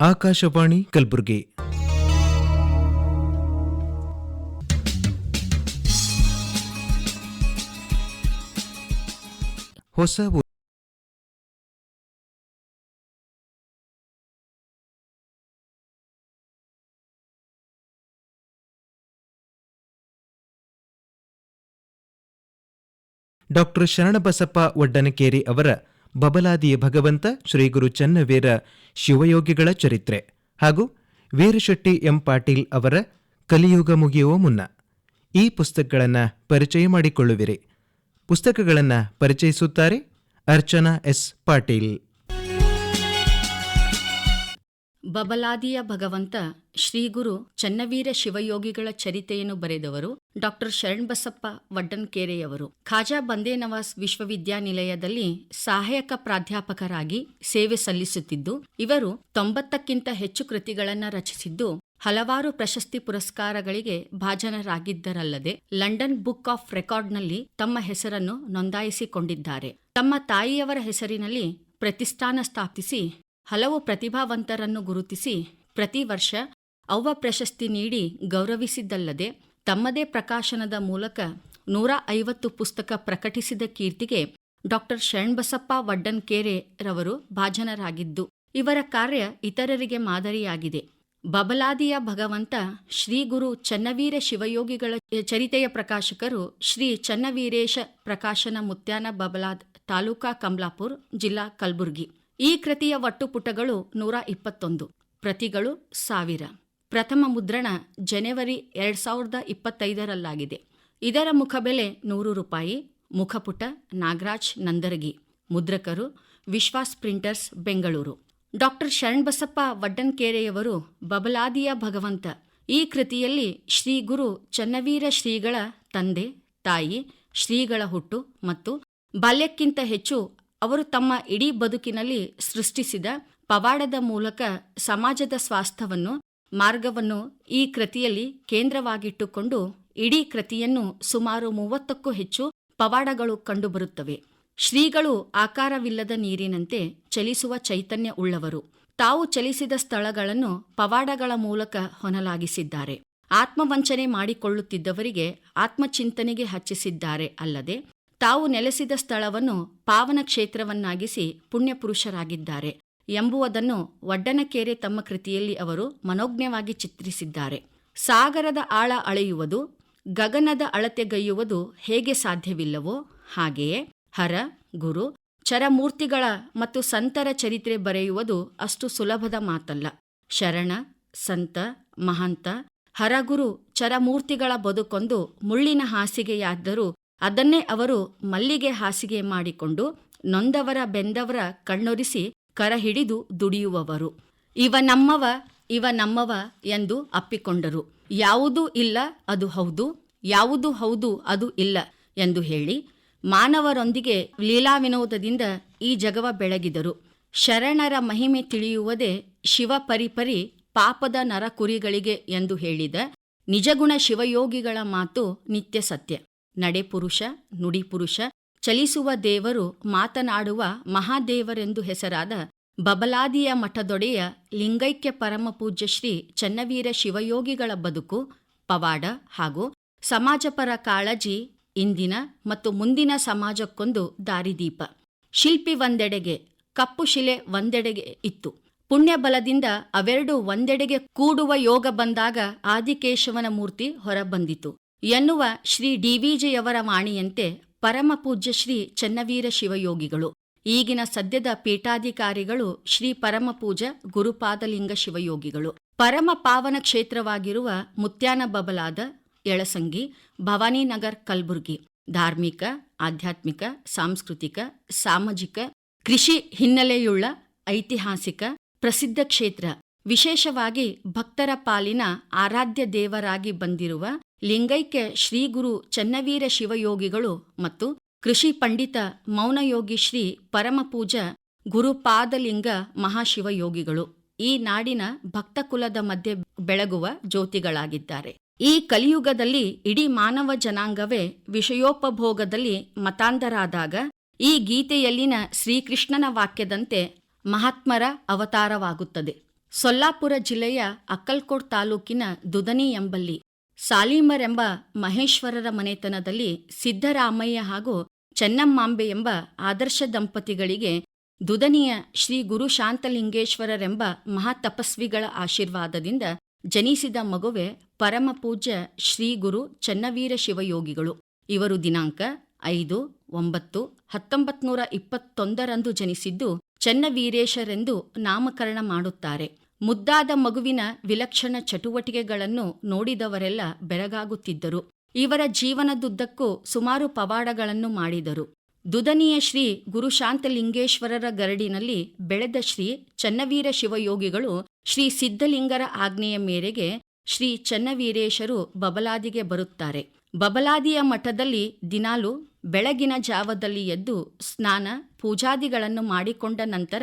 ಆಕಾಶವಾಣಿ ಕಲಬುರಗಿ. ಹೊಸ ಡಾಕ್ಟರ್ ಶರಣಬಸಪ್ಪ ಒಡ್ಡನಕೇರಿ ಅವರ ಬಬಲಾದಿಯ ಭಗವಂತ ಶ್ರೀ ಗುರು ಚನ್ನವೀರ ಶಿವಯೋಗಿಗಳ ಚರಿತ್ರೆ ಹಾಗೂ ವೀರಶೆಟ್ಟಿ ಎಂ ಪಾಟೀಲ್ ಅವರ ಕಲಿಯುಗ ಮುಗಿಯುವ ಮುನ್ನ. ಈ ಪುಸ್ತಕಗಳನ್ನು ಪರಿಚಯ ಮಾಡಿಕೊಳ್ಳುವಿರಿ. ಪುಸ್ತಕಗಳನ್ನು ಪರಿಚಯಿಸುತ್ತಾರೆ ಅರ್ಚನಾ ಎಸ್ ಪಾಟೀಲ್. ಬಬಲಾದಿಯ ಭಗವಂತ ಶ್ರೀಗುರು ಚನ್ನವೀರ ಶಿವಯೋಗಿಗಳ ಚರಿತೆಯನ್ನು ಬರೆದವರು ಡಾಕ್ಟರ್ ಶರಣ್ಬಸಪ್ಪ ವಡ್ಡನ್ಕೇರೆಯವರು. ಖಾಜಾ ಬಂದೇ ನವಾಸ್ ವಿಶ್ವವಿದ್ಯಾನಿಲಯದಲ್ಲಿ ಸಹಾಯಕ ಪ್ರಾಧ್ಯಾಪಕರಾಗಿ ಸೇವೆ ಸಲ್ಲಿಸುತ್ತಿದ್ದು, ಇವರು ತೊಂಬತ್ತಕ್ಕಿಂತ ಹೆಚ್ಚು ಕೃತಿಗಳನ್ನು ರಚಿಸಿದ್ದು, ಹಲವಾರು ಪ್ರಶಸ್ತಿ ಪುರಸ್ಕಾರಗಳಿಗೆ ಭಾಜನರಾಗಿದ್ದರಲ್ಲದೆ ಲಂಡನ್ ಬುಕ್ ಆಫ್ ರೆಕಾರ್ಡ್ನಲ್ಲಿ ತಮ್ಮ ಹೆಸರನ್ನು ನೋಂದಾಯಿಸಿಕೊಂಡಿದ್ದಾರೆ. ತಮ್ಮ ತಾಯಿಯವರ ಹೆಸರಿನಲ್ಲಿ ಪ್ರತಿಷ್ಠಾನ ಸ್ಥಾಪಿಸಿ ಹಲವು ಪ್ರತಿಭಾವಂತರನ್ನು ಗುರುತಿಸಿ ಪ್ರತಿ ವರ್ಷ ಅವ್ವ ಪ್ರಶಸ್ತಿ ನೀಡಿ ಗೌರವಿಸಿದ್ದಲ್ಲದೆ ತಮ್ಮದೇ ಪ್ರಕಾಶನದ ಮೂಲಕ ನೂರ ಐವತ್ತು ಪುಸ್ತಕ ಪ್ರಕಟಿಸಿದ ಕೀರ್ತಿಗೆ ಡಾಕ್ಟರ್ ಶರಣ್ಬಸಪ್ಪ ವಡ್ಡನ್ಕೇರೆ ರವರು ಭಾಜನರಾಗಿದ್ದು, ಇವರ ಕಾರ್ಯ ಇತರರಿಗೆ ಮಾದರಿಯಾಗಿದೆ. ಬಬಲಾದಿಯ ಭಗವಂತ ಶ್ರೀ ಗುರು ಚನ್ನವೀರ ಶಿವಯೋಗಿಗಳ ಚರಿತೆಯ ಪ್ರಕಾಶಕರು ಶ್ರೀ ಚನ್ನವೀರೇಶ ಪ್ರಕಾಶನ ಮುತ್ಯಾನ ಬಬಲಾದ್ ತಾಲೂಕಾ ಕಮ್ಲಾಪುರ್ ಜಿಲ್ಲಾ ಕಲಬುರ್ಗಿ. ಈ ಕೃತಿಯ ಒಟ್ಟು ಪುಟಗಳು ನೂರ ಇಪ್ಪತ್ತೊಂದು. ಪ್ರತಿಗಳು ಸಾವಿರ. ಪ್ರಥಮ ಮುದ್ರಣ ಜನವರಿ ಎರಡ್ ಸಾವಿರದ ಇಪ್ಪತ್ತೈದರಲ್ಲಾಗಿದೆ. ಇದರ ಮುಖಬೆಲೆ ನೂರು ರೂಪಾಯಿ. ಮುಖಪುಟ ನಾಗರಾಜ್ ನಂದರಗಿ. ಮುದ್ರಕರು ವಿಶ್ವಾಸ್ ಪ್ರಿಂಟರ್ಸ್, ಬೆಂಗಳೂರು. ಡಾಕ್ಟರ್ ಶರಣ್ಬಸಪ್ಪ ವಡ್ಡನ್ಕೇರೆಯವರು ಬಬಲಾದಿಯ ಭಗವಂತ. ಈ ಕೃತಿಯಲ್ಲಿ ಶ್ರೀ ಗುರು ಚನ್ನವೀರ ಶ್ರೀಗಳ ತಂದೆ, ತಾಯಿ, ಶ್ರೀಗಳ ಹುಟ್ಟು ಮತ್ತು ಬಾಲ್ಯಕ್ಕಿಂತ ಹೆಚ್ಚು ಅವರು ತಮ್ಮ ಇಡೀ ಬದುಕಿನಲ್ಲಿ ಸೃಷ್ಟಿಸಿದ ಪವಾಡದ ಮೂಲಕ ಸಮಾಜದ ಸ್ವಾಸ್ಥ್ಯವನ್ನು, ಮಾರ್ಗವನ್ನು ಈ ಕೃತಿಯಲ್ಲಿ ಕೇಂದ್ರವಾಗಿಟ್ಟುಕೊಂಡು ಇಡೀ ಕೃತಿಯನ್ನು ಸುಮಾರು ಮೂವತ್ತಕ್ಕೂ ಹೆಚ್ಚು ಪವಾಡಗಳು ಕಂಡುಬರುತ್ತವೆ. ಶ್ರೀಗಳು ಆಕಾರವಿಲ್ಲದ ನೀರಿನಂತೆ ಚಲಿಸುವ ಚೈತನ್ಯ ಉಳ್ಳವರು. ತಾವು ಚಲಿಸಿದ ಸ್ಥಳಗಳನ್ನು ಪವಾಡಗಳ ಮೂಲಕ ಹೊನಲಾಗಿಸಿದ್ದಾರೆ. ಆತ್ಮವಂಚನೆ ಮಾಡಿಕೊಳ್ಳುತ್ತಿದ್ದವರಿಗೆ ಆತ್ಮಚಿಂತನೆಗೆ ಹಚ್ಚಿಸಿದ್ದಾರೆ ಅಲ್ಲದೆ ತಾವು ನೆಲೆಸಿದ ಸ್ಥಳವನ್ನು ಪಾವನ ಕ್ಷೇತ್ರವನ್ನಾಗಿಸಿ ಪುಣ್ಯಪುರುಷರಾಗಿದ್ದಾರೆ ಎಂಬುವುದನ್ನು ವಡ್ಡನಕೇರೆ ತಮ್ಮ ಕೃತಿಯಲ್ಲಿ ಅವರು ಮನೋಜ್ಞವಾಗಿ ಚಿತ್ರಿಸಿದ್ದಾರೆ. ಸಾಗರದ ಆಳ ಅಳೆಯುವುದು, ಗಗನದ ಅಳತೆಗೈಯುವುದು ಹೇಗೆ ಸಾಧ್ಯವಿಲ್ಲವೋ ಹಾಗೆಯೇ ಹರ, ಗುರು, ಚರಮೂರ್ತಿಗಳ ಮತ್ತು ಸಂತರ ಚರಿತ್ರೆ ಬರೆಯುವುದು ಅಷ್ಟು ಸುಲಭದ ಮಾತಲ್ಲ. ಶರಣ, ಸಂತ, ಮಹಂತ, ಹರಗುರು, ಚರಮೂರ್ತಿಗಳ ಬದುಕೊಂದು ಮುಳ್ಳಿನ ಹಾಸಿಗೆಯಾದರೂ ಅದನ್ನೇ ಅವರು ಮಲ್ಲಿಗೆ ಹಾಸಿಗೆ ಮಾಡಿಕೊಂಡು ನೊಂದವರ ಬೆಂದವರ ಕಣ್ಣೊರಿಸಿ ಕರಹಿಡಿದು ದುಡಿಯುವವರು. ಇವ ನಮ್ಮವ ಇವ ನಮ್ಮವ ಎಂದು ಅಪ್ಪಿಕೊಂಡರು. ಯಾವುದೂ ಇಲ್ಲ ಅದು ಹೌದು, ಯಾವುದು ಹೌದು ಅದು ಇಲ್ಲ ಎಂದು ಹೇಳಿ ಮಾನವರೊಂದಿಗೆ ಲೀಲಾ ವಿನೋದದಿಂದ ಈ ಜಗವ ಬೆಳಗಿದರು. ಶರಣರ ಮಹಿಮೆ ತಿಳಿಯುವುದೇ ಶಿವ ಪರಿಪರಿ ಪಾಪದ ನರಕುರಿಗಳಿಗೆ ಎಂದು ಹೇಳಿದ ನಿಜಗುಣ ಶಿವಯೋಗಿಗಳ ಮಾತು ನಿತ್ಯ ಸತ್ಯ. ನಡೆ ನುಡಿಪುರುಷ ಚಲಿಸುವ ದೇವರು ಮಾತನಾಡುವ ಮಹಾದೇವರೆಂದು ಹೆಸರಾದ ಬಬಲಾದಿಯ ಮಠದೊಡೆಯ ಲಿಂಗೈಕ್ಯ ಪರಮಪೂಜ್ಯ ಶ್ರೀ ಚನ್ನವೀರ ಶಿವಯೋಗಿಗಳ ಬದುಕು, ಪವಾಡ ಹಾಗೂ ಸಮಾಜಪರ ಕಾಳಜಿ ಇಂದಿನ ಮತ್ತು ಮುಂದಿನ ಸಮಾಜಕ್ಕೊಂದು ದಾರಿದೀಪ. ಶಿಲ್ಪಿ ಒಂದೆಡೆಗೆ, ಕಪ್ಪು ಶಿಲೆ ಒಂದೆಡೆಗೆ ಇತ್ತು. ಪುಣ್ಯಬಲದಿಂದ ಅವೆರಡು ಒಂದೆಡೆಗೆ ಕೂಡುವ ಯೋಗ ಬಂದಾಗ ಆದಿಕೇಶವನ ಮೂರ್ತಿ ಹೊರಬಂದಿತು. ಎನ್ನುವ ಶ್ರೀ ಡಿವಿಜಿಯವರ ವಾಣಿಯಂತೆ ಪರಮಪೂಜ್ಯ ಶ್ರೀ ಚನ್ನವೀರ ಶಿವಯೋಗಿಗಳು. ಈಗಿನ ಸದ್ಯದ ಪೀಠಾಧಿಕಾರಿಗಳು ಶ್ರೀ ಪರಮಪೂಜ ಗುರುಪಾದಲಿಂಗ ಶಿವಯೋಗಿಗಳು. ಪರಮ ಪಾವನ ಕ್ಷೇತ್ರವಾಗಿರುವ ಮುತ್ಯಾನ ಬಬಲಾದ ಎಳಸಂಗಿ ಭವಾನಿನಗರ್ ಕಲಬುರ್ಗಿ. ಧಾರ್ಮಿಕ, ಆಧ್ಯಾತ್ಮಿಕ, ಸಾಂಸ್ಕೃತಿಕ, ಸಾಮಾಜಿಕ, ಕೃಷಿ ಹಿನ್ನೆಲೆಯುಳ್ಳ ಐತಿಹಾಸಿಕ, ಪ್ರಸಿದ್ಧ ಕ್ಷೇತ್ರ. ವಿಶೇಷವಾಗಿ ಭಕ್ತರ ಪಾಲಿನ ಆರಾಧ್ಯ ದೇವರಾಗಿ ಬಂದಿರುವ ಲಿಂಗೈಕ್ಯ ಶ್ರೀಗುರು ಚನ್ನವೀರ ಶಿವಯೋಗಿಗಳು ಮತ್ತು ಕೃಷಿ ಪಂಡಿತ ಮೌನಯೋಗಿ ಶ್ರೀ ಪರಮಪೂಜ ಗುರುಪಾದಲಿಂಗ ಮಹಾಶಿವಯೋಗಿಗಳು ಈ ನಾಡಿನ ಭಕ್ತಕುಲದ ಮಧ್ಯೆ ಬೆಳಗುವ ಜ್ಯೋತಿಗಳಾಗಿದ್ದಾರೆ. ಈ ಕಲಿಯುಗದಲ್ಲಿ ಇಡೀ ಮಾನವ ಜನಾಂಗವೇ ವಿಷಯೋಪಭೋಗದಲ್ಲಿ ಮತಾಂಧರಾದಾಗ ಈ ಗೀತೆಯಲ್ಲಿನ ಶ್ರೀಕೃಷ್ಣನ ವಾಕ್ಯದಂತೆ ಮಹಾತ್ಮರ ಅವತಾರವಾಗುತ್ತದೆ. ಸೊಲ್ಲಾಪುರ ಜಿಲ್ಲೆಯ ಅಕ್ಕಲ್ಕೋಟ್ ತಾಲೂಕಿನ ದುದನಿ ಎಂಬಲ್ಲಿ ಸಾಲೀಮರೆಂಬ ಮಹೇಶ್ವರರ ಮನೆತನದಲ್ಲಿ ಸಿದ್ದರಾಮಯ್ಯ ಹಾಗೂ ಚೆನ್ನಮ್ಮಾಂಬೆ ಎಂಬ ಆದರ್ಶ ದಂಪತಿಗಳಿಗೆ ದುದನಿಯ ಶ್ರೀ ಗುರು ಶಾಂತಲಿಂಗೇಶ್ವರರೆಂಬ ಮಹಾತಪಸ್ವಿಗಳ ಆಶೀರ್ವಾದದಿಂದ ಜನಿಸಿದ ಮಗುವೆ ಪರಮಪೂಜ್ಯ ಶ್ರೀ ಗುರು ಚನ್ನವೀರ ಶಿವಯೋಗಿಗಳು. ಇವರು ದಿನಾಂಕ ಐದು ಒಂಬತ್ತು ಹತ್ತೊಂಬತ್ನೂರ ಇಪ್ಪತ್ತೊಂದರಂದು ಜನಿಸಿದ್ದು ಚನ್ನವೀರೇಶರೆಂದು ನಾಮಕರಣ ಮಾಡುತ್ತಾರೆ. ಮುದ್ದಾದ ಮಗುವಿನ ವಿಲಕ್ಷಣ ಚಟುವಟಿಕೆಗಳನ್ನು ನೋಡಿದವರೆಲ್ಲ ಬೆರಗಾಗುತ್ತಿದ್ದರು. ಇವರ ಜೀವನದುದ್ದಕ್ಕೂ ಸುಮಾರು ಪವಾಡಗಳನ್ನು ಮಾಡಿದರು. ದುದನಿಯ ಶ್ರೀ ಗುರುಶಾಂತಲಿಂಗೇಶ್ವರರ ಗರಡಿನಲ್ಲಿ ಬೆಳೆದ ಶ್ರೀ ಚನ್ನವೀರ ಶಿವಯೋಗಿಗಳು ಶ್ರೀ ಸಿದ್ಧಲಿಂಗರ ಆಜ್ಞೆಯ ಮೇರೆಗೆ ಶ್ರೀ ಚನ್ನವೀರೇಶರು ಬಬಲಾದಿಗೆ ಬರುತ್ತಾರೆ. ಬಬಲಾದಿಯ ಮಠದಲ್ಲಿ ದಿನಾಲು ಬೆಳಗಿನ ಜಾವದಲ್ಲಿ ಎದ್ದು ಸ್ನಾನ, ಪೂಜಾದಿಗಳನ್ನು ಮಾಡಿಕೊಂಡ ನಂತರ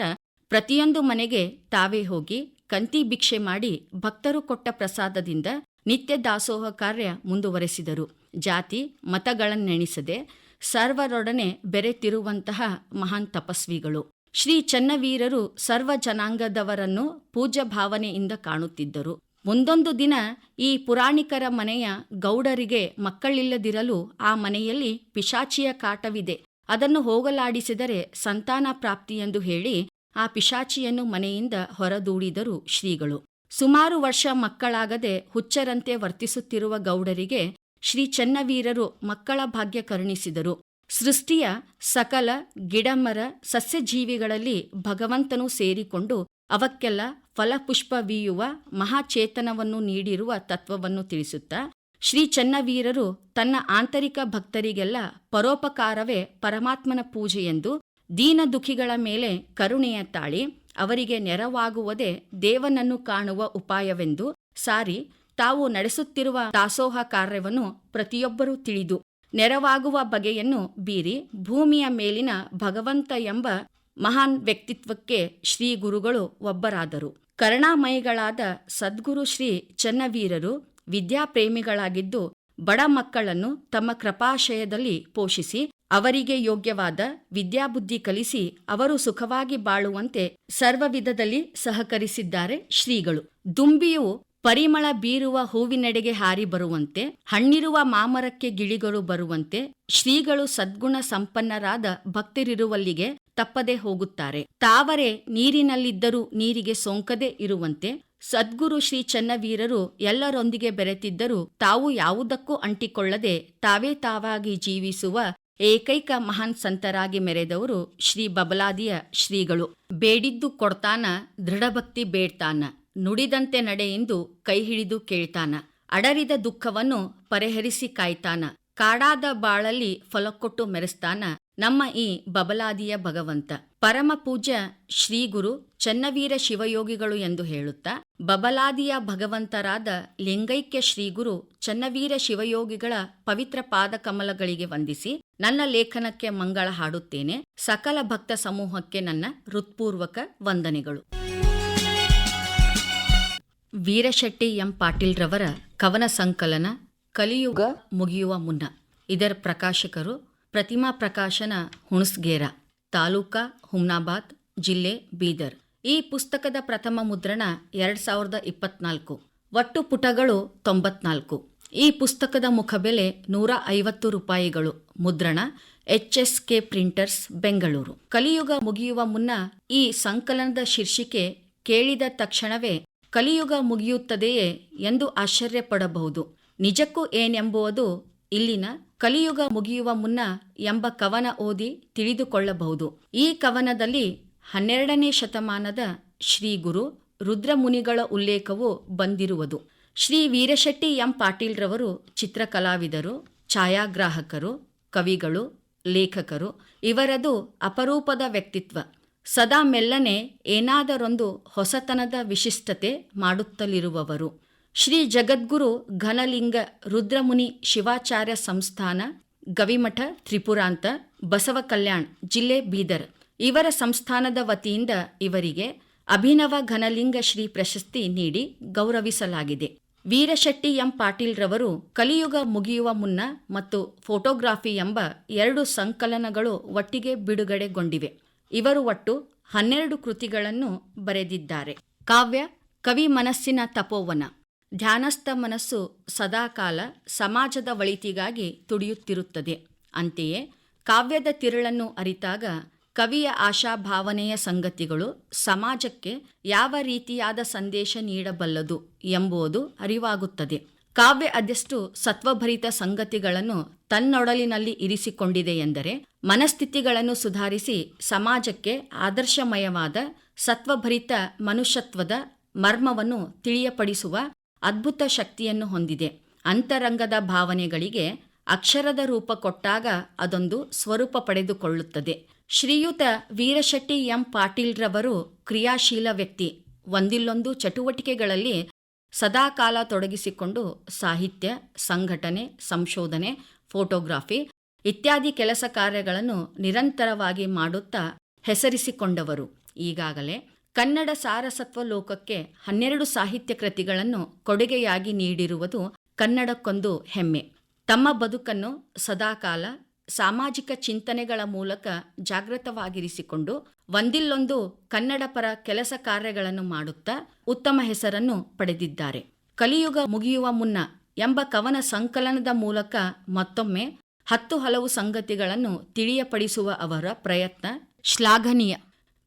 ಪ್ರತಿಯೊಂದು ಮನೆಗೆ ತಾವೇ ಹೋಗಿ ಕಂತಿ ಭಿಕ್ಷೆ ಮಾಡಿ ಭಕ್ತರು ಕೊಟ್ಟ ಪ್ರಸಾದದಿಂದ ನಿತ್ಯ ದಾಸೋಹ ಕಾರ್ಯ ಮುಂದುವರೆಸಿದರು. ಜಾತಿ, ಮತಗಳನ್ನೆಣಿಸದೆ ಸರ್ವರೊಡನೆ ಬೆರೆತಿರುವಂತಹ ಮಹಾನ್ ತಪಸ್ವಿಗಳು. ಶ್ರೀ ಚನ್ನವೀರರು ಸರ್ವ ಜನಾಂಗದವರನ್ನು ಪೂಜ್ಯ ಭಾವನೆಯಿಂದ ಕಾಣುತ್ತಿದ್ದರು. ಮುಂದೊಂದು ದಿನ ಈ ಪುರಾಣಿಕರ ಮನೆಯ ಗೌಡರಿಗೆ ಮಕ್ಕಳಿಲ್ಲದಿರಲು ಆ ಮನೆಯಲ್ಲಿ ಪಿಶಾಚಿಯ ಕಾಟವಿದೆ. ಅದನ್ನು ಹೋಗಲಾಡಿಸಿದರೆ ಸಂತಾನ ಪ್ರಾಪ್ತಿಯೆಂದು ಹೇಳಿ ಆ ಪಿಶಾಚಿಯನ್ನು ಮನೆಯಿಂದ ಹೊರದೂಡಿದರು ಶ್ರೀಗಳು. ಸುಮಾರು ವರ್ಷ ಮಕ್ಕಳಾಗದೆ ಹುಚ್ಚರಂತೆ ವರ್ತಿಸುತ್ತಿರುವ ಗೌಡರಿಗೆ ಶ್ರೀ ಚನ್ನವೀರರು ಮಕ್ಕಳ ಭಾಗ್ಯ ಕರುಣಿಸಿದರು. ಸೃಷ್ಟಿಯ ಸಕಲ ಗಿಡಮರ ಸಸ್ಯಜೀವಿಗಳಲ್ಲಿ ಭಗವಂತನು ಸೇರಿಕೊಂಡು ಅವಕ್ಕೆಲ್ಲ ಫಲಪುಷ್ಪವೀಯುವ ಮಹಾಚೇತನವನ್ನು ನೀಡಿರುವ ತತ್ವವನ್ನು ತಿಳಿಸುತ್ತಾ, ಶ್ರೀ ಚನ್ನವೀರರು ತನ್ನ ಆಂತರಿಕ ಭಕ್ತರಿಗೆಲ್ಲ ಪರೋಪಕಾರವೇ ಪರಮಾತ್ಮನ ಪೂಜೆಯೆಂದು ದೀನ ದುಃಖಿಗಳ ಮೇಲೆ ಕರುಣೆಯ ತಾಳಿ, ಅವರಿಗೆ ನೆರವಾಗುವುದೇ ದೇವನನ್ನು ಕಾಣುವ ಉಪಾಯವೆಂದು ಸಾರಿ, ತಾವು ನಡೆಸುತ್ತಿರುವ ದಾಸೋಹ ಕಾರ್ಯವನ್ನು ಪ್ರತಿಯೊಬ್ಬರೂ ತಿಳಿದು, ನೆರವಾಗುವ ಬಗೆಯನ್ನು ಬೀರಿ, ಭೂಮಿಯ ಮೇಲಿನ ಭಗವಂತ ಎಂಬ ಮಹಾನ್ ವ್ಯಕ್ತಿತ್ವಕ್ಕೆ ಶ್ರೀ ಗುರುಗಳು ಒಬ್ಬರಾದರು. ಕರ್ಣಾಮಯಿಗಳಾದ ಸದ್ಗುರು ಶ್ರೀ ಚನ್ನವೀರರು ವಿದ್ಯಾಪ್ರೇಮಿಗಳಾಗಿದ್ದು, ಬಡ ಮಕ್ಕಳನ್ನು ತಮ್ಮ ಕೃಪಾಶಯದಲ್ಲಿ ಪೋಷಿಸಿ ಅವರಿಗೆ ಯೋಗ್ಯವಾದ ವಿದ್ಯಾಬುದ್ಧಿ ಕಲಿಸಿ ಅವರು ಸುಖವಾಗಿ ಬಾಳುವಂತೆ ಸರ್ವವಿಧದಲ್ಲಿ ಸಹಕರಿಸಿದ್ದಾರೆ ಶ್ರೀಗಳು. ದುಂಬಿಯು ಪರಿಮಳ ಬೀರುವ ಹೂವಿನೆಡೆಗೆ ಹಾರಿ ಬರುವಂತೆ, ಹಣ್ಣಿರುವ ಮಾಮರಕ್ಕೆ ಗಿಳಿಗಳು ಬರುವಂತೆ ಶ್ರೀಗಳು ಸದ್ಗುಣ ಸಂಪನ್ನರಾದ ಭಕ್ತರಿರುವಲ್ಲಿಗೆ ತಪ್ಪದೆ ಹೋಗುತ್ತಾರೆ. ತಾವರೆ ನೀರಿನಲ್ಲಿದ್ದರೂ ನೀರಿಗೆ ಸೋಂಕದೆ ಇರುವಂತೆ, ಸದ್ಗುರು ಶ್ರೀ ಚನ್ನವೀರರು ಎಲ್ಲರೊಂದಿಗೆ ಬೆರೆತಿದ್ದರೂ ತಾವು ಯಾವುದಕ್ಕೂ ಅಂಟಿಕೊಳ್ಳದೆ ತಾವೇ ತಾವಾಗಿ ಜೀವಿಸುವ ಏಕೈಕ ಮಹಾನ್ ಸಂತರಾಗಿ ಮೆರೆದವರು ಶ್ರೀ ಬಬಲಾದಿಯ ಶ್ರೀಗಳು. ಬೇಡಿದ್ದು ಕೊಡ್ತಾನ, ದೃಢಭಕ್ತಿ ಬೇಡ್ತಾನ, ನುಡಿದಂತೆ ನಡೆಯೆಂದು ಕೈ ಹಿಡಿದು ಕೇಳ್ತಾನ. ಅಡರಿದ ದುಃಖವನ್ನು ಪರಿಹರಿಸಿ ಕಾಯ್ತಾನ. ಕಾಡಾದ ಬಾಳಲ್ಲಿ ಫಲಕೊಟ್ಟು ಮೆರೆಸ್ತಾನ ನಮ್ಮ ಈ ಬಬಲಾದಿಯ ಭಗವಂತ. ಪರಮ ಪೂಜ್ಯ ಶ್ರೀಗುರು ಚನ್ನವೀರ ಶಿವಯೋಗಿಗಳು ಎಂದು ಹೇಳುತ್ತಾ, ಬಬಲಾದಿಯ ಭಗವಂತರಾದ ಲಿಂಗೈಕ್ಯ ಶ್ರೀಗುರು ಚನ್ನವೀರ ಶಿವಯೋಗಿಗಳ ಪವಿತ್ರ ಪಾದಕಮಲಗಳಿಗೆ ವಂದಿಸಿ, ನನ್ನ ಲೇಖನಕ್ಕೆ ಮಂಗಳ ಹಾಡುತ್ತೇನೆ. ಸಕಲ ಭಕ್ತ ಸಮೂಹಕ್ಕೆ ನನ್ನ ಹೃತ್ಪೂರ್ವಕ ವಂದನೆಗಳು. ವೀರಶೆಟ್ಟಿ ಎಂ. ಪಾಟೀಲ್ರವರ ಕವನ ಸಂಕಲನ ಕಲಿಯುಗ ಮುಗಿಯುವ ಮುನ್ನ. ಇದರ ಪ್ರಕಾಶಕರು ಪ್ರತಿಮಾ ಪ್ರಕಾಶನ ಹುಣಸ್ಗೇರ. ತಾಲೂಕಾ, ಹುಮ್ನಾಬಾದ್ ಜಿಲ್ಲೆ, ಬೀದರ್. ಈ ಪುಸ್ತಕದ ಪ್ರಥಮ ಮುದ್ರಣ ಎರಡ್ ಸಾವಿರದ ಇಪ್ಪತ್ನಾಲ್ಕು. ಒಟ್ಟು ಪುಟಗಳು ತೊಂಬತ್ನಾಲ್ಕು. ಈ ಪುಸ್ತಕದ ಮುಖಬೆಲೆ ನೂರ ಐವತ್ತು ರೂಪಾಯಿಗಳು. ಮುದ್ರಣ H S K printers, Bengaluru. ಕಲಿಯುಗ ಮುಗಿಯುವ ಮುನ್ನ ಈ ಸಂಕಲನದ ಶೀರ್ಷಿಕೆ ಕೇಳಿದ ತಕ್ಷಣವೇ ಕಲಿಯುಗ ಮುಗಿಯುತ್ತದೆಯೇ ಎಂದು ಆಶ್ಚರ್ಯಪಡಬಹುದು. ನಿಜಕ್ಕೂ ಏನೆಂಬುವುದು ಇಲ್ಲಿನ ಕಲಿಯುಗ ಮುಗಿಯುವ ಮುನ್ನ ಎಂಬ ಕವನ ಓದಿ ತಿಳಿದುಕೊಳ್ಳಬಹುದು. ಈ ಕವನದಲ್ಲಿ ಹನ್ನೆರಡನೇ ಶತಮಾನದ ಶ್ರೀ ಗುರು ರುದ್ರಮುನಿಗಳ ಉಲ್ಲೇಖವು ಬಂದಿರುವುದು. ಶ್ರೀ ವೀರಶೆಟ್ಟಿ ಎಂ ಪಾಟೀಲ್ರವರು ಚಿತ್ರಕಲಾವಿದರು, ಛಾಯಾಗ್ರಾಹಕರು, ಕವಿಗಳು, ಲೇಖಕರು ಇವರದು ಅಪರೂಪದ ವ್ಯಕ್ತಿತ್ವ. ಸದಾ ಮೆಲ್ಲನೆ ಏನಾದರೊಂದು ಹೊಸತನದ ವಿಶಿಷ್ಟತೆ ಮಾಡುತ್ತಲಿರುವವರು. ಶ್ರೀ ಜಗದ್ಗುರು ಘನಲಿಂಗ ರುದ್ರಮುನಿ ಶಿವಾಚಾರ್ಯ ಸಂಸ್ಥಾನ, ಗವಿಮಠ, ತ್ರಿಪುರಾಂತ, ಬಸವ ಕಲ್ಯಾಣ್, ಜಿಲ್ಲೆ ಬೀದರ್. ಇವರ ಸಂಸ್ಥಾನದ ವತಿಯಿಂದ ಇವರಿಗೆ ಅಭಿನವ ಘನಲಿಂಗ ಶ್ರೀ ಪ್ರಶಸ್ತಿ ನೀಡಿ ಗೌರವಿಸಲಾಗಿದೆ. ವೀರಶೆಟ್ಟಿ ಎಂ ಪಾಟೀಲ್ ರವರು ಕಲಿಯುಗ ಮುಗಿಯುವ ಮುನ್ನ ಮತ್ತು ಫೋಟೋಗ್ರಾಫಿ ಎಂಬ ಎರಡು ಸಂಕಲನಗಳು ಒಟ್ಟಿಗೆ ಬಿಡುಗಡೆಗೊಂಡಿವೆ. ಇವರು ಒಟ್ಟು ಹನ್ನೆರಡು ಕೃತಿಗಳನ್ನು ಬರೆದಿದ್ದಾರೆ. ಕಾವ್ಯ, ಕವಿ ಮನಸ್ಸಿನ ತಪೋವನ. ಧ್ಯಾನಸ್ಥ ಮನಸ್ಸು ಸದಾಕಾಲ ಸಮಾಜದ ಒಳಿತಿಗಾಗಿ ತುಡಿಯುತ್ತಿರುತ್ತದೆ. ಅಂತೆಯೇ ಕಾವ್ಯದ ತಿರುಳನ್ನು ಅರಿತಾಗ ಕವಿಯ ಆಶಾಭಾವನೆಯ ಸಂಗತಿಗಳು ಸಮಾಜಕ್ಕೆ ಯಾವ ರೀತಿಯಾದ ಸಂದೇಶ ನೀಡಬಲ್ಲದು ಎಂಬುದು ಅರಿವಾಗುತ್ತದೆ. ಕಾವ್ಯ ಅದೆಷ್ಟು ಸತ್ವಭರಿತ ಸಂಗತಿಗಳನ್ನು ತನ್ನೊಡಲಿನಲ್ಲಿ ಇರಿಸಿಕೊಂಡಿದೆ ಎಂದರೆ ಮನಸ್ಥಿತಿಗಳನ್ನು ಸುಧಾರಿಸಿ ಸಮಾಜಕ್ಕೆ ಆದರ್ಶಮಯವಾದ ಸತ್ವಭರಿತ ಮನುಷ್ಯತ್ವದ ಮರ್ಮವನ್ನು ತಿಳಿಯಪಡಿಸುವ ಅದ್ಭುತ ಶಕ್ತಿಯನ್ನು ಹೊಂದಿದೆ. ಅಂತರಂಗದ ಭಾವನೆಗಳಿಗೆ ಅಕ್ಷರದ ರೂಪ ಕೊಟ್ಟಾಗ ಅದೊಂದು ಸ್ವರೂಪ ಪಡೆದುಕೊಳ್ಳುತ್ತದೆ. ಶ್ರೀಯುತ ವೀರಶೆಟ್ಟಿ ಎಂ. ಪಾಟೀಲ್ರವರು ಕ್ರಿಯಾಶೀಲ ವ್ಯಕ್ತಿ. ಒಂದಿಲ್ಲೊಂದು ಚಟುವಟಿಕೆಗಳಲ್ಲಿ ಸದಾಕಾಲ ತೊಡಗಿಸಿಕೊಂಡು ಸಾಹಿತ್ಯ, ಸಂಘಟನೆ, ಸಂಶೋಧನೆ, ಫೋಟೋಗ್ರಾಫಿ ಇತ್ಯಾದಿ ಕೆಲಸ ಕಾರ್ಯಗಳನ್ನು ನಿರಂತರವಾಗಿ ಮಾಡುತ್ತಾ ಹೆಸರಿಸಿಕೊಂಡವರು. ಈಗಾಗಲೇ ಕನ್ನಡ ಸಾರಸತ್ವ ಲೋಕಕ್ಕೆ ಹನ್ನೆರಡು ಸಾಹಿತ್ಯ ಕೃತಿಗಳನ್ನು ಕೊಡುಗೆಯಾಗಿ ನೀಡಿರುವುದು ಕನ್ನಡಕ್ಕೊಂದು ಹೆಮ್ಮೆ. ತಮ್ಮ ಬದುಕನ್ನು ಸದಾಕಾಲ ಸಾಮಾಜಿಕ ಚಿಂತನೆಗಳ ಮೂಲಕ ಜಾಗೃತವಾಗಿರಿಸಿಕೊಂಡು ಒಂದಿಲ್ಲೊಂದು ಕನ್ನಡ ಪರ ಕೆಲಸ ಕಾರ್ಯಗಳನ್ನು ಮಾಡುತ್ತಾ ಉತ್ತಮ ಹೆಸರನ್ನು ಪಡೆದಿದ್ದಾರೆ. ಕಲಿಯುಗ ಮುಗಿಯುವ ಮುನ್ನ ಎಂಬ ಕವನ ಸಂಕಲನದ ಮೂಲಕ ಮತ್ತೊಮ್ಮೆ ಹತ್ತು ಹಲವು ಸಂಗತಿಗಳನ್ನು ತಿಳಿಯಪಡಿಸುವ ಅವರ ಪ್ರಯತ್ನ ಶ್ಲಾಘನೀಯ.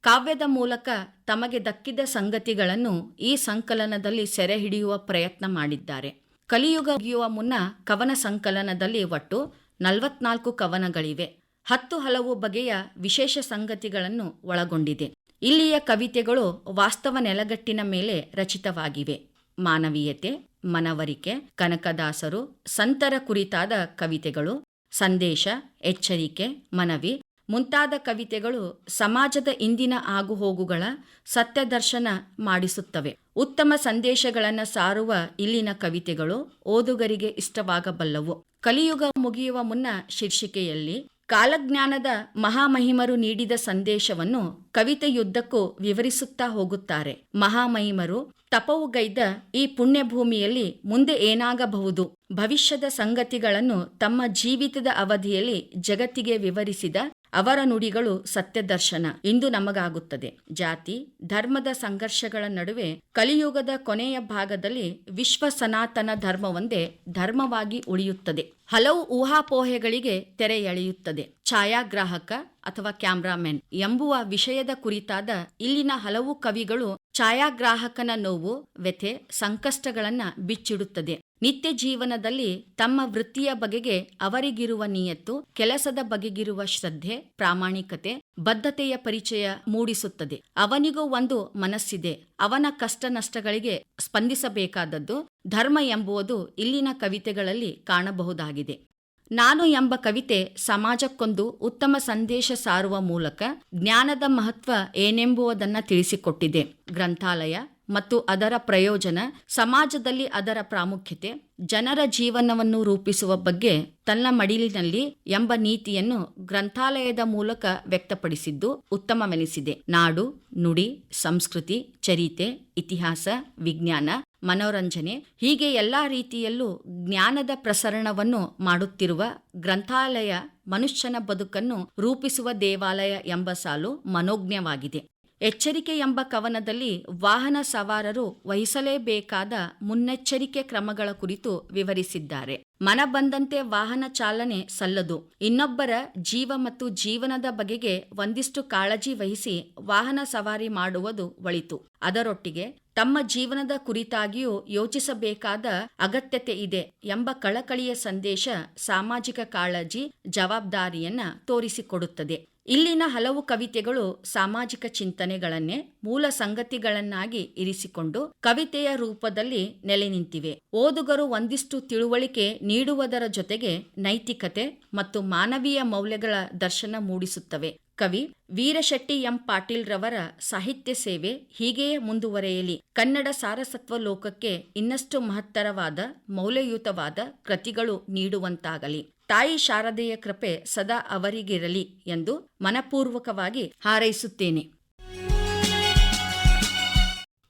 ಕಾವ್ಯದ ಮೂಲಕ ತಮಗೆ ದಕ್ಕಿದ ಸಂಗತಿಗಳನ್ನು ಈ ಸಂಕಲನದಲ್ಲಿ ಸೆರೆ ಹಿಡಿಯುವ ಪ್ರಯತ್ನ ಮಾಡಿದ್ದಾರೆ. ಕಲಿಯುಗ ಮುಗಿಯುವ ಮುನ್ನ ಕವನ ಸಂಕಲನದಲ್ಲಿ ಒಟ್ಟು ನಲವತ್ನಾಲ್ಕು ಕವನಗಳಿವೆ. ಹತ್ತು ಹಲವು ಬಗೆಯ ವಿಶೇಷ ಸಂಗತಿಗಳನ್ನು ಒಳಗೊಂಡಿದೆ. ಇಲ್ಲಿಯ ಕವಿತೆಗಳು ವಾಸ್ತವ ನೆಲಗಟ್ಟಿನ ಮೇಲೆ ರಚಿತವಾಗಿವೆ. ಮಾನವೀಯತೆ, ಮನವರಿಕೆ, ಕನಕದಾಸರು, ಸಂತರ ಕುರಿತಾದ ಕವಿತೆಗಳು, ಸಂದೇಶ, ಎಚ್ಚರಿಕೆ, ಮನವಿ ಮುಂತಾದ ಕವಿತೆಗಳು ಸಮಾಜದ ಇಂದಿನ ಆಗುಹೋಗುಗಳ ಸತ್ಯದರ್ಶನ ಮಾಡಿಸುತ್ತವೆ. ಉತ್ತಮ ಸಂದೇಶಗಳನ್ನು ಸಾರುವ ಇಲ್ಲಿನ ಕವಿತೆಗಳು ಓದುಗರಿಗೆ ಇಷ್ಟವಾಗಬಲ್ಲವು. ಕಲಿಯುಗ ಮುಗಿಯುವ ಮುನ್ನ ಶೀರ್ಷಿಕೆಯಲ್ಲಿ ಕಾಲಜ್ಞಾನದ ಮಹಾಮಹಿಮರು ನೀಡಿದ ಸಂದೇಶವನ್ನು ಕವಿತೆಯುದ್ದಕ್ಕೂ ವಿವರಿಸುತ್ತಾ ಹೋಗುತ್ತಾರೆ. ಮಹಾಮಹಿಮರು ತಪವುಗೈದ ಈ ಪುಣ್ಯಭೂಮಿಯಲ್ಲಿ ಮುಂದೆ ಏನಾಗಬಹುದು? ಭವಿಷ್ಯದ ಸಂಗತಿಗಳನ್ನು ತಮ್ಮ ಜೀವಿತದ ಅವಧಿಯಲ್ಲಿ ಜಗತ್ತಿಗೆ ವಿವರಿಸಿದ ಅವರ ನುಡಿಗಳು ಸತ್ಯದರ್ಶನ ಇಂದು ನಮಗಾಗುತ್ತದೆ. ಜಾತಿ, ಧರ್ಮದ ಸಂಘರ್ಷಗಳ ನಡುವೆ ಕಲಿಯುಗದ ಕೊನೆಯ ಭಾಗದಲ್ಲಿ ವಿಶ್ವ ಸನಾತನ ಧರ್ಮವೊಂದೇ ಧರ್ಮವಾಗಿ ಉಳಿಯುತ್ತದೆ. ಹಲವು ಊಹಾಪೋಹೆಗಳಿಗೆ ತೆರೆ ಎಳೆಯುತ್ತದೆ. ಛಾಯಾಗ್ರಾಹಕ ಅಥವಾ ಕ್ಯಾಮ್ರಾಮೆನ್ ಎಂಬುವ ವಿಷಯದ ಕುರಿತಾದ ಇಲ್ಲಿನ ಹಲವು ಕವಿಗಳು ಛಾಯಾಗ್ರಾಹಕನ ನೋವು, ವ್ಯಥೆ, ಸಂಕಷ್ಟಗಳನ್ನ ಬಿಚ್ಚಿಡುತ್ತದೆ. ನಿತ್ಯ ಜೀವನದಲ್ಲಿ ತಮ್ಮ ವೃತ್ತಿಯ ಬಗೆಗೆ ಅವರಿಗಿರುವ ನಿಯತ್ತು, ಕೆಲಸದ ಬಗೆಗಿರುವ ಶ್ರದ್ಧೆ, ಪ್ರಾಮಾಣಿಕತೆ, ಬದ್ಧತೆಯ ಪರಿಚಯ ಮೂಡಿಸುತ್ತದೆ. ಅವನಿಗೂ ಒಂದು ಮನಸ್ಸಿದೆ. ಅವನ ಕಷ್ಟ ನಷ್ಟಗಳಿಗೆ ಸ್ಪಂದಿಸಬೇಕಾದದ್ದು ಧರ್ಮ ಎಂಬುವುದು ಇಲ್ಲಿನ ಕವಿತೆಗಳಲ್ಲಿ ಕಾಣಬಹುದಾಗಿದೆ. ನಾನು ಎಂಬ ಕವಿತೆ ಸಮಾಜಕ್ಕೊಂದು ಉತ್ತಮ ಸಂದೇಶ ಸಾರುವ ಮೂಲಕ ಜ್ಞಾನದ ಮಹತ್ವ ಏನೆಂಬುವುದನ್ನು ತಿಳಿಸಿಕೊಟ್ಟಿದೆ. ಗ್ರಂಥಾಲಯ ಮತ್ತು ಅದರ ಪ್ರಯೋಜನ ಸಮಾಜದಲ್ಲಿ ಅದರ ಪ್ರಾಮುಖ್ಯತೆ, ಜನರ ಜೀವನವನ್ನು ರೂಪಿಸುವ ಬಗ್ಗೆ ತನ್ನ ಮಡಿಲಿನಲ್ಲಿ ಎಂಬ ನೀತಿಯನ್ನು ಗ್ರಂಥಾಲಯದ ಮೂಲಕ ವ್ಯಕ್ತಪಡಿಸಿದ್ದು ಉತ್ತಮವೆನಿಸಿದೆ. ನಾಡು, ನುಡಿ, ಸಂಸ್ಕೃತಿ, ಚರಿತೆ, ಇತಿಹಾಸ, ವಿಜ್ಞಾನ, ಮನೋರಂಜನೆ ಹೀಗೆ ಎಲ್ಲಾ ರೀತಿಯಲ್ಲೂ ಜ್ಞಾನದ ಪ್ರಸರಣವನ್ನು ಮಾಡುತ್ತಿರುವ ಗ್ರಂಥಾಲಯ ಮನುಷ್ಯನ ಬದುಕನ್ನು ರೂಪಿಸುವ ದೇವಾಲಯ ಎಂಬ ಸಾಲು ಮನೋಜ್ಞವಾಗಿದೆ. ಎಚ್ಚರಿಕೆ ಎಂಬ ಕವನದಲ್ಲಿ ವಾಹನ ಸವಾರರು ವಹಿಸಲೇಬೇಕಾದ ಮುನ್ನೆಚ್ಚರಿಕೆ ಕ್ರಮಗಳ ಕುರಿತು ವಿವರಿಸಿದ್ದಾರೆ. ಮನ ಬಂದಂತೆ ವಾಹನ ಚಾಲನೆ ಸಲ್ಲದು. ಇನ್ನೊಬ್ಬರ ಜೀವ ಮತ್ತು ಜೀವನದ ಬಗೆಗೆ ಒಂದಿಷ್ಟು ಕಾಳಜಿ ವಹಿಸಿ ವಾಹನ ಸವಾರಿ ಮಾಡುವುದು ಒಳಿತು. ಅದರೊಟ್ಟಿಗೆ ತಮ್ಮ ಜೀವನದ ಕುರಿತಾಗಿಯೂ ಯೋಚಿಸಬೇಕಾದ ಅಗತ್ಯತೆ ಇದೆ ಎಂಬ ಕಳಕಳಿಯ ಸಂದೇಶ ಸಾಮಾಜಿಕ ಕಾಳಜಿ, ಜವಾಬ್ದಾರಿಯನ್ನ ತೋರಿಸಿಕೊಡುತ್ತದೆ. ಇಲ್ಲಿನ ಹಲವು ಕವಿತೆಗಳು ಸಾಮಾಜಿಕ ಚಿಂತನೆಗಳನ್ನೇ ಮೂಲ ಸಂಗತಿಗಳನ್ನಾಗಿ ಇರಿಸಿಕೊಂಡು ಕವಿತೆಯ ರೂಪದಲ್ಲಿ ನೆಲೆ ನಿಂತಿವೆ. ಓದುಗರು ಒಂದಿಷ್ಟು ತಿಳುವಳಿಕೆ ನೀಡುವುದರ ಜೊತೆಗೆ ನೈತಿಕತೆ ಮತ್ತು ಮಾನವೀಯ ಮೌಲ್ಯಗಳ ದರ್ಶನ ಮೂಡಿಸುತ್ತವೆ. ಕವಿ ವೀರಶೆಟ್ಟಿ ಎಂ. ಪಾಟೀಲ್ ರವರ ಸಾಹಿತ್ಯ ಸೇವೆ ಹೀಗೆಯೇ ಮುಂದುವರೆಯಲಿ. ಕನ್ನಡ ಸಾರಸತ್ವ ಲೋಕಕ್ಕೆ ಇನ್ನಷ್ಟು ಮಹತ್ತರವಾದ, ಮೌಲ್ಯಯುತವಾದ ಕೃತಿಗಳು ನೀಡುವಂತಾಗಲಿ. ತಾಯಿ ಶಾರದೆಯ ಕೃಪೆ ಸದಾ ಅವರಿಗಿರಲಿ ಎಂದು ಮನಪೂರ್ವಕವಾಗಿ ಹಾರೈಸುತ್ತೇನೆ.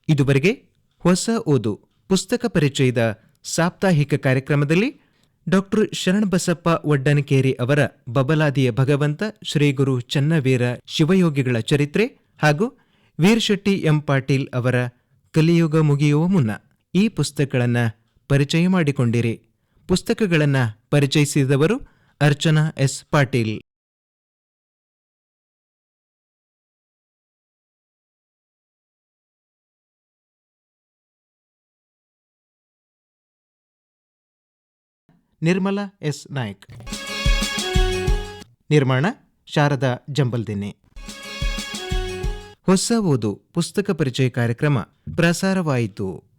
ಇದುವರೆಗೆ ಹೊಸ ಓದು ಪುಸ್ತಕ ಪರಿಚಯದ ಸಾಪ್ತಾಹಿಕ ಕಾರ್ಯಕ್ರಮದಲ್ಲಿ ಡಾಕ್ಟರ್ ಶರಣಬಸಪ್ಪ ಒಡ್ಡನಕೇರಿ ಅವರ ಬಬಲಾದಿಯ ಭಗವಂತ ಶ್ರೀ ಗುರು ಚನ್ನವೀರ ಶಿವಯೋಗಿಗಳ ಚರಿತ್ರೆ ಹಾಗೂ ವೀರಶೆಟ್ಟಿ ಎಂ ಪಾಟೀಲ್ ಅವರ ಕಲಿಯುಗ ಮುಗಿಯುವ ಮುನ್ನ ಈ ಪುಸ್ತಕಗಳನ್ನು ಪರಿಚಯ ಮಾಡಿಕೊಂಡಿರಿ. ಪುಸ್ತಕಗಳನ್ನು ಪರಿಚಯಿಸಿದವರು ಅರ್ಚನಾ ಎಸ್ ಪಾಟೀಲ್. ನಿರ್ಮಲಾ ಎಸ್ ನಾಯ್ಕ್. ನಿರ್ಮಾಣ ಶಾರದಾ ಜಂಬಲ್ದಿನ್ನೆ. ಹೊಸ ಓದು ಪುಸ್ತಕ ಪರಿಚಯ ಕಾರ್ಯಕ್ರಮ ಪ್ರಸಾರವಾಯಿತು.